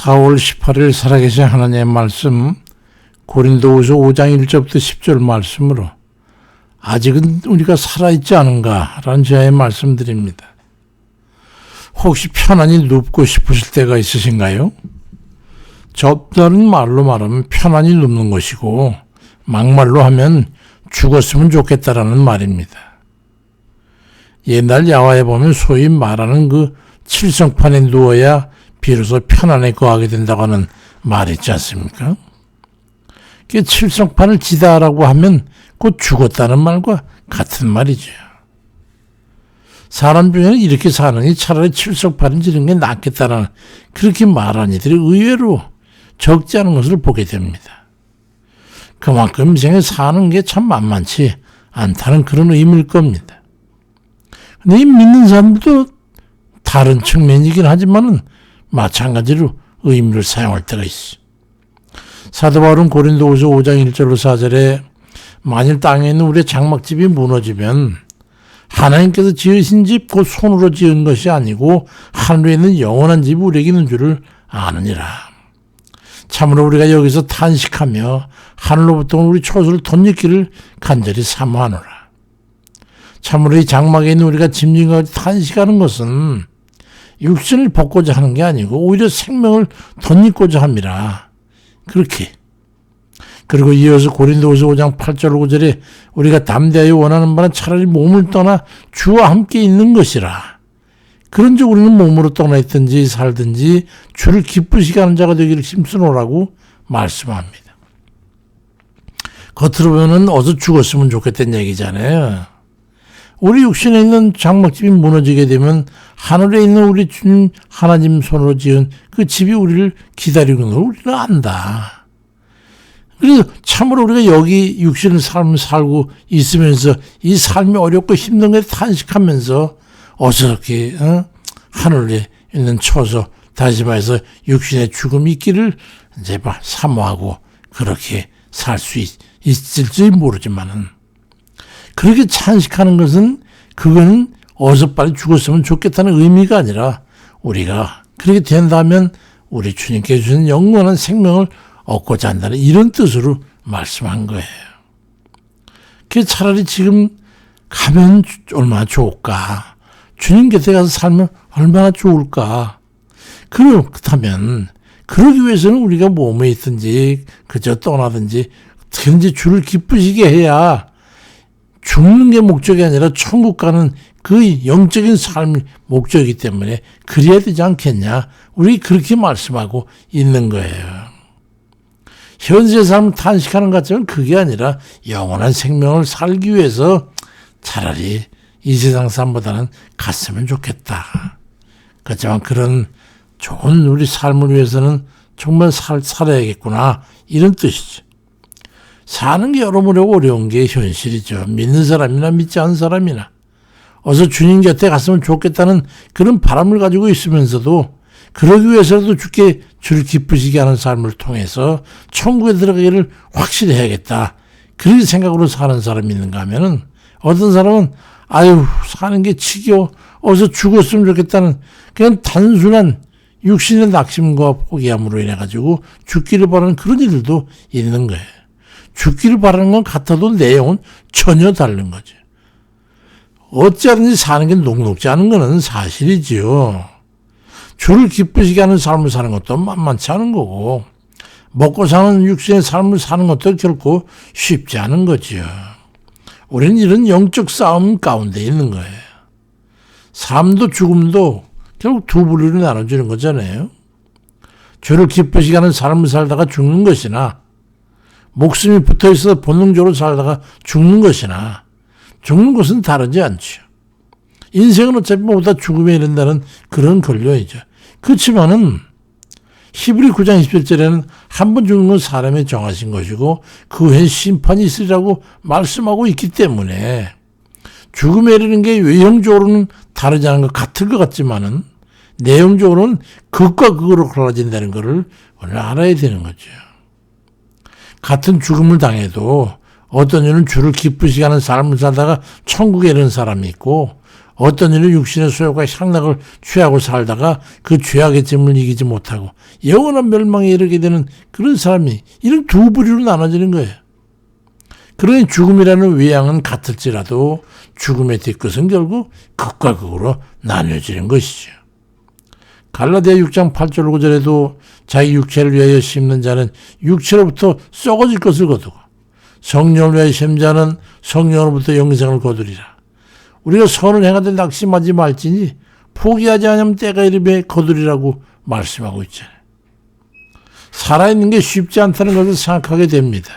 4월 18일 살아계신 하나님의 말씀 고린도후서 5장 1절부터 10절 말씀으로 아직은 우리가 살아있지 않은가라는 제의 말씀드립니다. 혹시 편안히 눕고 싶으실 때가 있으신가요? 접다는 말로 말하면 편안히 눕는 것이고 막말로 하면 죽었으면 좋겠다라는 말입니다. 옛날 야화에 보면 소위 말하는 그 칠성판에 누워야 비로소 편안에 거하게 된다고 하는 말이 있지 않습니까? 그 칠성판을 지다라고 하면 곧 죽었다는 말과 같은 말이죠. 사람 중에는 이렇게 사느니 차라리 칠성판을 지는 게 낫겠다는 그렇게 말하는 이들이 의외로 적지 않은 것을 보게 됩니다. 그만큼 인생에 사는 게 참 만만치 않다는 그런 의미일 겁니다. 근데 이 믿는 사람들도 다른 측면이긴 하지만은 마찬가지로 의미를 사용할 때가 있어. 사도 바울은 고린도후서 5장 1절로 4절에 만일 땅에 있는 우리의 장막집이 무너지면 하나님께서 지으신 집 곧 손으로 지은 것이 아니고 하늘에 있는 영원한 집이 우리에게 있는 줄을 아느니라. 참으로 우리가 여기서 탄식하며 하늘로부터 우리 초소를 덧입기를 간절히 사모하노라. 참으로 이 장막에 있는 우리가 짐승과 탄식하는 것은 육신을 벗고자 하는 게 아니고 오히려 생명을 덧입고자 함이라. 그렇게. 그리고 이어서 고린도후서 5장 8절 5절에 우리가 담대하여 원하는 바는 차라리 몸을 떠나 주와 함께 있는 것이라. 그런즉 우리는 몸으로 떠나 있든지 살든지 주를 기쁘시게 하는 자가 되기를 힘쓰노라고 말씀합니다. 겉으로 보면 어서 죽었으면 좋겠다는 얘기잖아요. 우리 육신에 있는 장막집이 무너지게 되면 하늘에 있는 우리 주님 하나님 손으로 지은 그 집이 우리를 기다리는 걸 우리는 안다. 그래서 참으로 우리가 여기 육신의 삶을 살고 있으면서 이 삶이 어렵고 힘든 게 탄식하면서 어서럽게 어? 하늘에 있는 초소 다시 말해서 육신의 죽음이 있기를 이제 사모하고 그렇게 살 수 있을지 모르지만은 그렇게 찬식하는 것은 그거는 어서 빨리 죽었으면 좋겠다는 의미가 아니라 우리가 그렇게 된다면 우리 주님께 주신 영원한 생명을 얻고자 한다는 이런 뜻으로 말씀한 거예요. 그 차라리 지금 가면 얼마나 좋을까. 주님 곁에 가서 살면 얼마나 좋을까. 그렇다면 그러기 위해서는 우리가 몸에 있든지 그저 떠나든지 어떻게든지 주를 기쁘시게 해야 죽는 게 목적이 아니라 천국 가는 그 영적인 삶이 목적이기 때문에 그래야 되지 않겠냐. 우리 그렇게 말씀하고 있는 거예요. 현재 삶을 탄식하는 것 같지만 그게 아니라 영원한 생명을 살기 위해서 차라리 이 세상 삶보다는 갔으면 좋겠다. 그렇지만 그런 좋은 우리 삶을 위해서는 정말 살, 살아야겠구나. 이런 뜻이죠. 사는 게 여러모로 어려운 게 현실이죠. 믿는 사람이나 믿지 않은 사람이나. 어서 주님 곁에 갔으면 좋겠다는 그런 바람을 가지고 있으면서도 그러기 위해서도 주께 주를 기쁘시게 하는 삶을 통해서 천국에 들어가기를 확실히 해야겠다. 그런 생각으로 사는 사람이 있는가 하면은 어떤 사람은 아유 사는 게 지겨워 어서 죽었으면 좋겠다는 그냥 단순한 육신의 낙심과 포기함으로 인해 가지고 죽기를 바라는 그런 일들도 있는 거예요. 죽기를 바라는 건 같아도 내용은 전혀 다른 거죠. 어찌하든지 사는 게 녹록지 않은 것은 사실이지요. 주를 기쁘시게 하는 삶을 사는 것도 만만치 않은 거고, 먹고 사는 육신의 삶을 사는 것도 결코 쉽지 않은 거지요. 우리는 이런 영적 싸움 가운데 있는 거예요. 삶도 죽음도 결국 두 부류로 나눠지는 거잖아요. 주를 기쁘시게 하는 삶을 살다가 죽는 것이나, 목숨이 붙어 있어 본능적으로 살다가 죽는 것이나 죽는 것은 다르지 않죠. 인생은 어차피 모두 죽음에 이른다는 그런 권력이죠. 그렇지만은 히브리 9장 27절에는 한 번 죽는 건 사람이 정하신 것이고 그 후엔 심판이 있으리라고 말씀하고 있기 때문에 죽음에 이르는 게 외형적으로는 다르지 않은 것 같을 것 같지만은 내용적으로는 극과 극으로 갈라진다는 것을 오늘 알아야 되는 거죠. 같은 죽음을 당해도 어떤 이는 주를 기쁘시게 하는 삶을 살다가 천국에 이르는 사람이 있고 어떤 일은 육신의 소욕과 향락을 취하고 살다가 그 죄악의 짐을 이기지 못하고 영원한 멸망에 이르게 되는 그런 사람이 이런 두 부류로 나눠지는 거예요. 그러니 죽음이라는 외양은 같을지라도 죽음의 뒤끝은 결국 극과 극으로 나뉘어지는 것이죠. 갈라디아 6장 8절 9절에도 자기 육체를 위하여 심는 자는 육체로부터 썩어질 것을 거두고 성령을 위하여 심는 자는 성령으로부터 영생을 거두리라. 우리가 선을 행하되 낙심하지 말지니 포기하지 않으면 때가 이르면 거두리라고 말씀하고 있잖아요. 살아있는 게 쉽지 않다는 것을 생각하게 됩니다.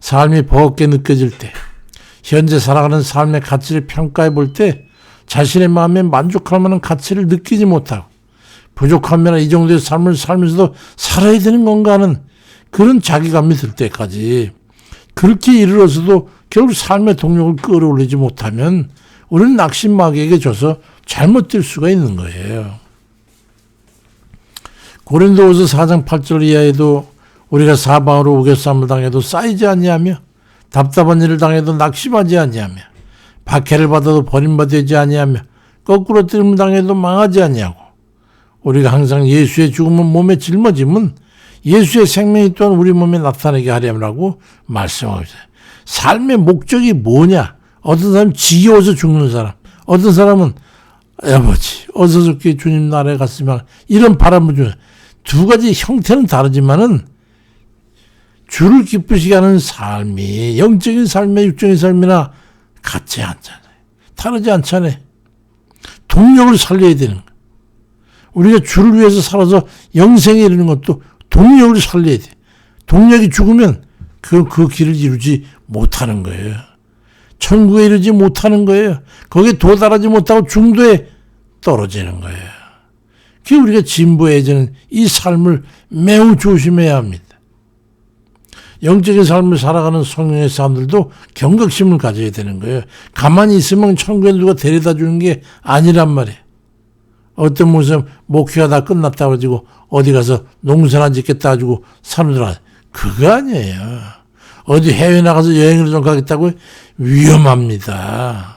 삶이 버겁게 느껴질 때, 현재 살아가는 삶의 가치를 평가해 볼 때, 자신의 마음에 만족할 만한 가치를 느끼지 못하고, 부족하면 이 정도의 삶을 살면서도 살아야 되는 건가 하는 그런 자기감이 들 때까지, 그렇게 이르러서도 결국 삶의 동력을 끌어올리지 못하면, 우리는 낙심마귀에게 져서 잘못될 수가 있는 거예요. 고린도후서 4장 8절 이하에도 우리가 사방으로 우겨쌈을 당해도 쌓이지 아니하며 답답한 일을 당해도 낙심하지 아니하며 박해를 받아도 버림받지 아니하며 거꾸로 뜨림 당해도 망하지 아니하고 우리가 항상 예수의 죽음은 몸에 짊어짐은 예수의 생명이 또한 우리 몸에 나타나게 하려고 말씀하고 있어요. 삶의 목적이 뭐냐? 어떤 사람은 지겨워서 죽는 사람, 어떤 사람은 아버지 어서 죽게 주님 나라에 갔으면 이런 바람을 주는 두 가지 형태는 다르지만은 주를 기쁘시게 하는 삶이 영적인 삶의 육적인 삶이나 같지 않잖아요. 다르지 않잖아요. 동력을 살려야 되는 거예요. 우리가 주를 위해서 살아서 영생에 이르는 것도 동력을 살려야 돼. 동력이 죽으면 그, 그 길을 이루지 못하는 거예요. 천국에 이르지 못하는 거예요. 거기에 도달하지 못하고 중도에 떨어지는 거예요. 그 우리가 진보해지는 이 삶을 매우 조심해야 합니다. 영적인 삶을 살아가는 성령의 사람들도 경각심을 가져야 되는 거예요. 가만히 있으면 천국에 누가 데려다 주는 게 아니란 말이에요. 어떤 모습 목회가 다 끝났다 가지고 어디 가서 농사나 짓겠다 가지고 사람들아 그거 아니에요. 어디 해외 나가서 여행을 좀 가겠다고 위험합니다.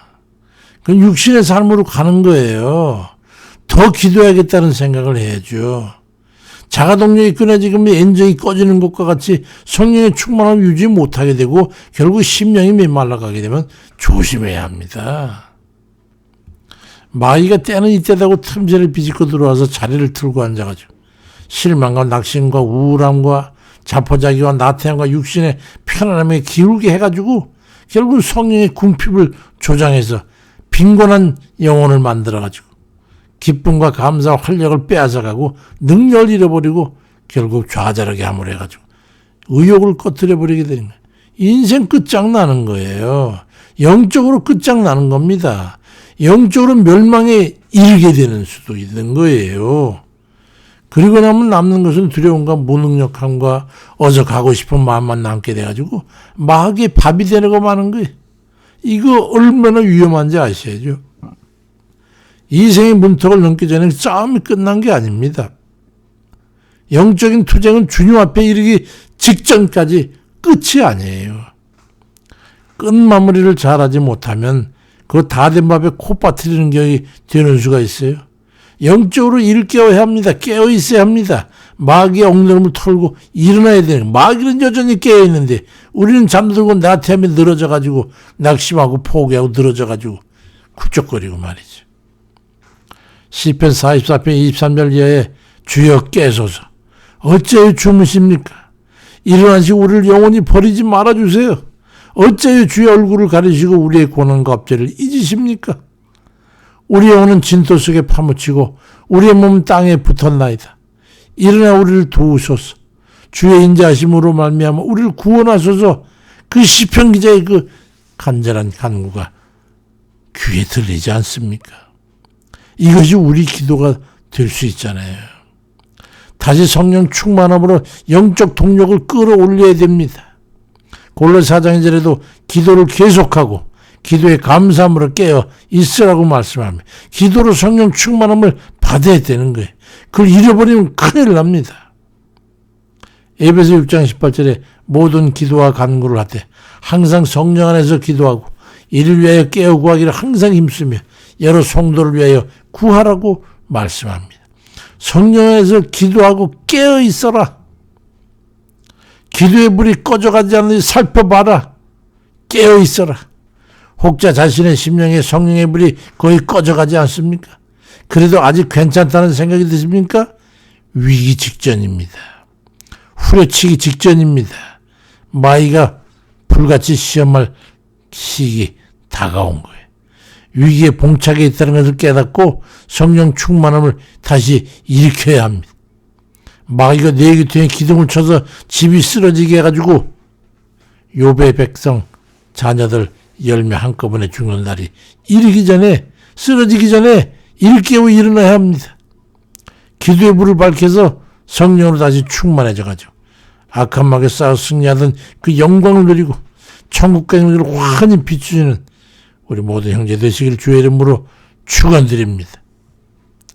그 육신의 삶으로 가는 거예요. 더 기도해야겠다는 생각을 해야죠. 자가동력이 끊어지면 엔정이 꺼지는 것과 같이 성령의 충만함을 유지 못하게 되고 결국 심령이 메말라가게 되면 조심해야 합니다. 마귀가 때는 이때다고 틈새를 비집고 들어와서 자리를 틀고 앉아가지고 실망과 낙심과 우울함과 자포자기와 나태함과 육신의 편안함에 기울게 해가지고 결국 성령의 궁핍을 조장해서 빈곤한 영혼을 만들어가지고 기쁨과 감사와 활력을 빼앗아가고 능력을 잃어버리고 결국 좌절하게 함을 해가지고 의욕을 꺼트려 버리게 되는 거예요. 인생 끝장나는 거예요. 영적으로 끝장나는 겁니다. 영적으로 멸망에 이르게 되는 수도 있는 거예요. 그리고 나면 남는 것은 두려움과 무능력함과 어서 가고 싶은 마음만 남게 돼가지고 마귀의 밥이 되려고 마는 거예요. 이거 얼마나 위험한지 아셔야죠. 이생의 문턱을 넘기 전에 싸움이 끝난 게 아닙니다. 영적인 투쟁은 주님 앞에 이르기 직전까지 끝이 아니에요. 끝 마무리를 잘하지 못하면 그 다 된 밥에 코 빠뜨리는 격이 되는 수가 있어요. 영적으로 일깨워야 합니다. 깨어 있어야 합니다. 마귀의 엉덩이를 털고 일어나야 되는 마귀는 여전히 깨어 있는데 우리는 잠들고 나태함에 늘어져 가지고 낙심하고 포기하고 늘어져 가지고 굴쩍거리고 말이죠. 시편 44편 23절 이하에 주여 깨소서 어째요 주무십니까? 일어나시고 우리를 영원히 버리지 말아주세요. 어째요 주의 얼굴을 가리시고 우리의 고난과 압제를 잊으십니까? 우리 영혼은 진토 속에 파묻히고 우리의 몸은 땅에 붙었나이다. 일어나 우리를 도우소서. 주의 인자하심으로 말미암아 우리를 구원하소서. 그 시편 기자의 그 간절한 간구가 귀에 들리지 않습니까? 이것이 우리 기도가 될 수 있잖아요. 다시 성령 충만함으로 영적 동력을 끌어올려야 됩니다. 골로 사장이절에도 기도를 계속하고 기도의 감사함으로 깨어 있으라고 말씀합니다. 기도로 성령 충만함을 받아야 되는 거예요. 그걸 잃어버리면 큰일 납니다. 에베소 6장 18절에 모든 기도와 간구를 하되 항상 성령 안에서 기도하고 이를 위하여 깨어 구하기를 항상 힘쓰며 여러 성도를 위하여 구하라고 말씀합니다. 성령에서 기도하고 깨어 있어라. 기도의 불이 꺼져가지 않는지 살펴봐라. 깨어 있어라. 혹자 자신의 심령에 성령의 불이 거의 꺼져가지 않습니까? 그래도 아직 괜찮다는 생각이 드십니까? 위기 직전입니다. 후려치기 직전입니다. 마이가 불같이 시험할 시기 다가온 거예요. 위기에 봉착해 있다는 것을 깨닫고 성령 충만함을 다시 일으켜야 합니다. 마귀가 내 곁에 기둥을 쳐서 집이 쓰러지게 해가지고 요배 백성 자녀들 열매 한꺼번에 죽는 날이 이르기 전에 쓰러지기 전에 일깨워 일어나야 합니다. 기도의 불을 밝혀서 성령으로 다시 충만해져 가지고 악한 마귀에 싸워 승리하던 그 영광을 누리고 천국 경력을 환히 비추시는 우리 모든 형제 되시길 주의 이름으로 축원드립니다.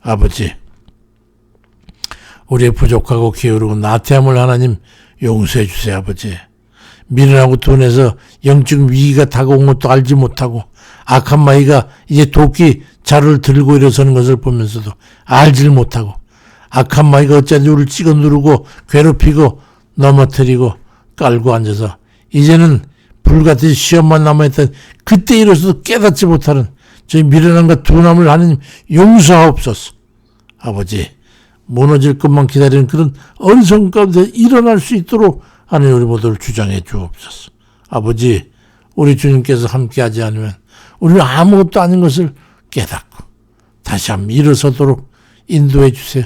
아버지 우리의 부족하고 게으르고 나태함을 하나님 용서해 주세요 아버지. 미련하고 둔해서 영적 위기가 다가온 것도 알지 못하고 악한 마귀가 이제 도끼 자루를 들고 일어서는 것을 보면서도 알지를 못하고 악한 마귀가 어찌하지 우리를 찍어 누르고 괴롭히고 넘어뜨리고 깔고 앉아서 이제는 불같은 시험만 남아있던 그때 일어서도 깨닫지 못하는 저희 미련함과 둔함을 하나님 용서하옵소서. 아버지 무너질 것만 기다리는 그런 어리석은 가운데 일어날 수 있도록 하나님 우리 모두를 주장해 주옵소서. 아버지 우리 주님께서 함께하지 않으면 우리는 아무것도 아닌 것을 깨닫고 다시 한번 일어서도록 인도해 주세요.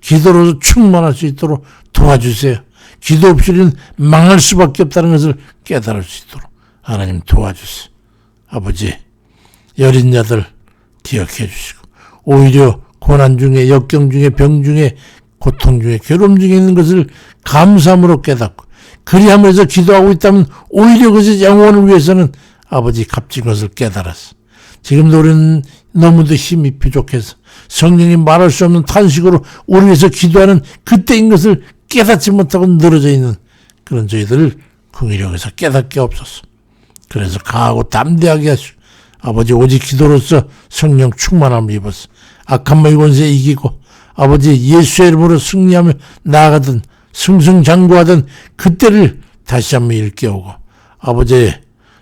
기도로 충만할 수 있도록 도와주세요. 기도 없이는 망할 수밖에 없다는 것을 깨달을 수 있도록 하나님 도와주세요. 아버지, 여린 자들 기억해 주시고, 오히려 고난 중에, 역경 중에, 병 중에, 고통 중에, 괴로움 중에 있는 것을 감사함으로 깨닫고, 그리하면서 기도하고 있다면 오히려 그것의 영혼을 위해서는 아버지 값진 것을 깨달았어. 지금도 우리는 너무도 힘이 부족해서 성령이 말할 수 없는 탄식으로 우리 위해서 기도하는 그때인 것을 깨닫지 못하고 늘어져 있는 그런 저희들을 긍휼력에서 깨닫게 없었어. 그래서 강하고 담대하게 하시고 아버지 오직 기도로서 성령 충만함을 입었어. 악한 마귀 권세 이기고 아버지 예수의 이름으로 승리하며 나아가던 승승장구하던 그때를 다시 한번 일깨우고 아버지의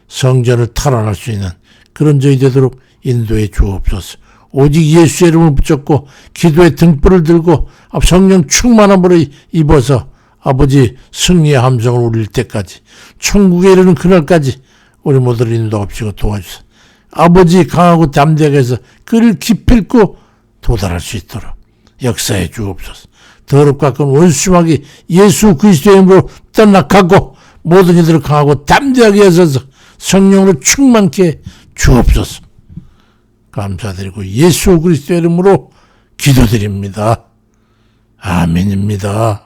성전을 탈환할 수 있는 그런 저희 되도록 인도해 주옵소서. 오직 예수의 이름을 붙잡고 기도의 등불을 들고 성령 충만함으로 입어서 아버지 승리의 함성을 울릴 때까지 천국에 이르는 그날까지 우리 모두를 인도하시고 도와주세요. 아버지 강하고 담대하게 해서 그를 기필코 도달할 수 있도록 역사해 주옵소서. 더럽고 악한 원수막이 예수 그리스도의 이름으로 떠나가고 모든 이들을 강하고 담대하게 하셔서 성령으로 충만케 주옵소서. 감사드리고 예수 그리스도의 이름으로 기도드립니다. 아멘입니다.